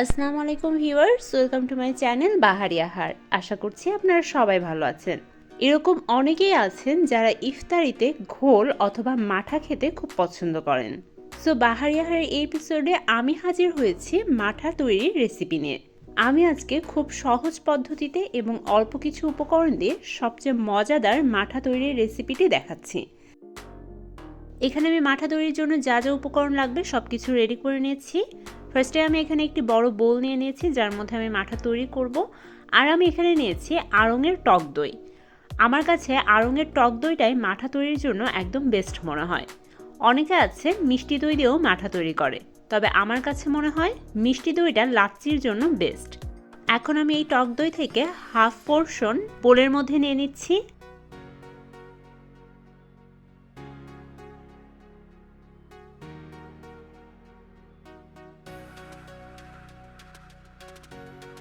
আসসালামু আলাইকুম viewers, welcome to my channel Bahari Ahar. আশা করছি আপনারা সবাই ভালো আছেন। এরকম অনেকেই আছেন যারা ইফতারিতে ঘোল অথবা মাঠা খেতে খুব পছন্দ করেন। সো বাহারি আহারের এই এপিসোডে আমি হাজির হয়েছি মাঠা তৈরির রেসিপি নিয়ে। আমি আজকে খুব সহজ পদ্ধতিতে এবং অল্প কিছু উপকরণ দিয়ে সবচেয়ে মজাদার মাঠা তৈরির রেসিপিটি দেখাচ্ছি। এখানে আমি মাঠা তৈরির জন্য যা যা উপকরণ লাগবে সব কিছু রেডি করে নিয়েছি। ফার্স্টে আমি এখানে একটি বড় বোল নিয়ে নিয়েছি, যার মধ্যে আমি মাঠা তৈরি করব। আর আমি এখানে নিয়েছি আড়ঙের টক দই। আমার কাছে আড়ঙের টক দইটাই মাঠা তৈরির জন্য একদম বেস্ট মনে হয়। অনেকে আছে মিষ্টি দই দিয়েও মাঠা তৈরি করে, তবে আমার কাছে মনে হয় মিষ্টি দইটা লাচ্চির জন্য বেস্ট এখন আমি এই টক দই থেকে হাফ পোর্শন বোলের মধ্যে নিয়ে নিচ্ছি।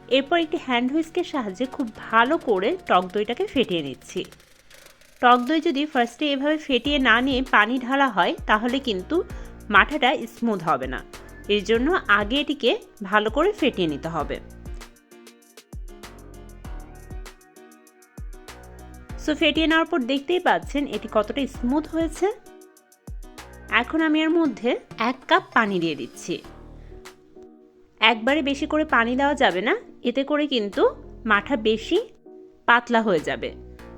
এরপর একটি হ্যান্ড হুইস্কের সাহায্যে খুব ভালো করে টক দইটাকে ফেটিয়ে নিচ্ছি। টক দই যদি ফার্স্টে এভাবে ফেটিয়ে না নিয়ে পানি ঢালা হয়, তাহলে কিন্তু মাঠাটা স্মুথ হবে না। এর জন্য আগে এটিকে ভালো করে ফেটিয়ে নিতে হবে। সো ফেটিয়ে নেওয়ার পর দেখতেই পাচ্ছেন এটি কতটা স্মুথ হয়েছে। এখন আমি এর মধ্যে এক কাপ পানি দিয়ে দিচ্ছি। একবারে বেশি করে পানি দেওয়া যাবে না এতে করে কিন্তু মাঠা বেশি পাতলা হয়ে যাবে।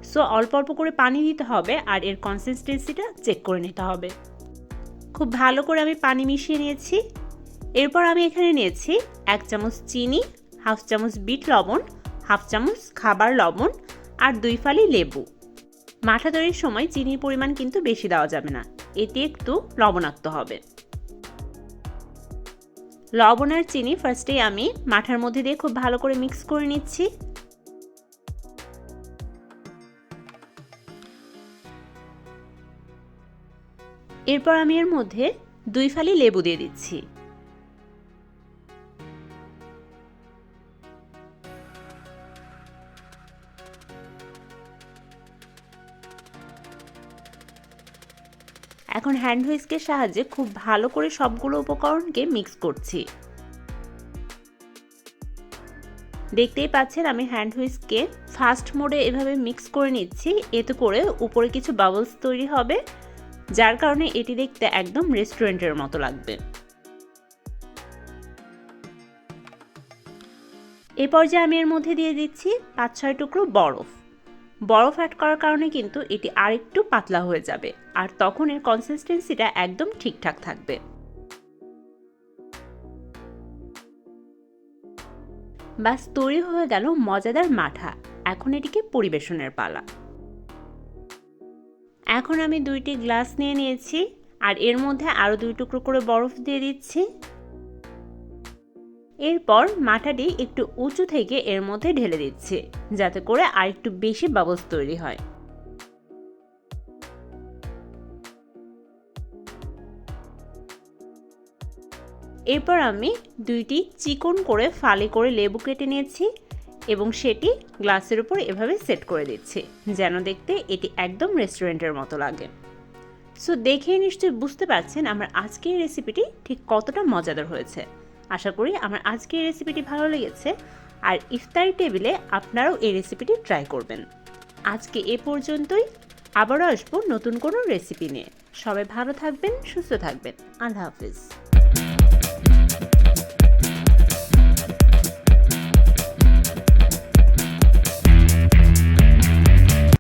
সো অল্প অল্প করে পানি দিতে হবে আর এর কনসিস্টেন্সিটা চেক করে নিতে হবে। খুব ভালো করে আমি পানি মিশিয়ে নিয়েছি। এরপর আমি এখানে নিয়েছি এক চামচ চিনি, হাফ চামচ বিট লবণ, হাফ চামচ খাবার লবণ আর দুই ফালি লেবু। মাঠা তৈরির সময় চিনির পরিমাণ কিন্তু বেশি দেওয়া যাবে না। এটি একটু লবণাক্ত হবে। লবণ আর চিনি ফার্স্টেই আমি মাঠার মধ্যে দিয়ে খুব ভালো করে মিক্স করে নিচ্ছি। এরপর আমি এর মধ্যে দুই ফালি লেবু দিয়ে দিচ্ছি। এখন হ্যান্ড হুইস্কের সাহায্যে খুব ভালো করে সবগুলো উপকরণকে মিক্স করছি। দেখতেই পাচ্ছেন আমি হ্যান্ড হুইস্কে ফাস্ট মোডে এভাবে মিক্স করে নিচ্ছি, এতে করে উপরে কিছু বাবলস তৈরি হবে, যার কারণে এটি দেখতে একদম রেস্টুরেন্টের মতো লাগবে। এ পর্যায়ে আমি এর মধ্যে দিয়ে দিচ্ছি পাঁচ ছয় টুকরো বরফ। বরফ অ্যাড করার কারণে কিন্তু এটি আরেকটু পাতলা হয়ে যাবে, আর তখন এর কনসিস্টেন্সিটা একদম ঠিকঠাক থাকবে। বাস তৈরি হয়ে গেল মজাদার মাঠা। এখন এটিকে পরিবেশনের পালা। এখন আমি দুইটি গ্লাস নিয়ে নিয়েছি, আর এর মধ্যে আরও দুই টুকরো করে বরফ দিয়ে দিচ্ছি। এরপর মাথাটি একটু উঁচু থেকে এর মধ্যে ঢেলে দিচ্ছে, যাতে করে আর একটু বেশি বাবলস তৈরি হয়। এরপর আমি দুইটি চিকন করে ফালি করে লেবু কেটে নিয়েছি এবং সেটি গ্লাসের উপর এভাবে সেট করে দিচ্ছি, যেন দেখতে এটি একদম রেস্টুরেন্টের মতো লাগে। সো দেখেই নিশ্চয়ই বুঝতে পারছেন আমার আজকের রেসিপিটি ঠিক কতটা মজাদার হয়েছে। আশা করি আমার আজকে এই রেসিপিটি ভালো লেগেছে। আর ইফতারি টেবিলে আপনারাও এই রেসিপিটি ট্রাই করবেন। আজকে এ পর্যন্তই। আবারও আসব নতুন কোনো রেসিপি নিয়ে। সবাই ভালো থাকবেন, সুস্থ থাকবেন। আল্লাহ হাফিজ।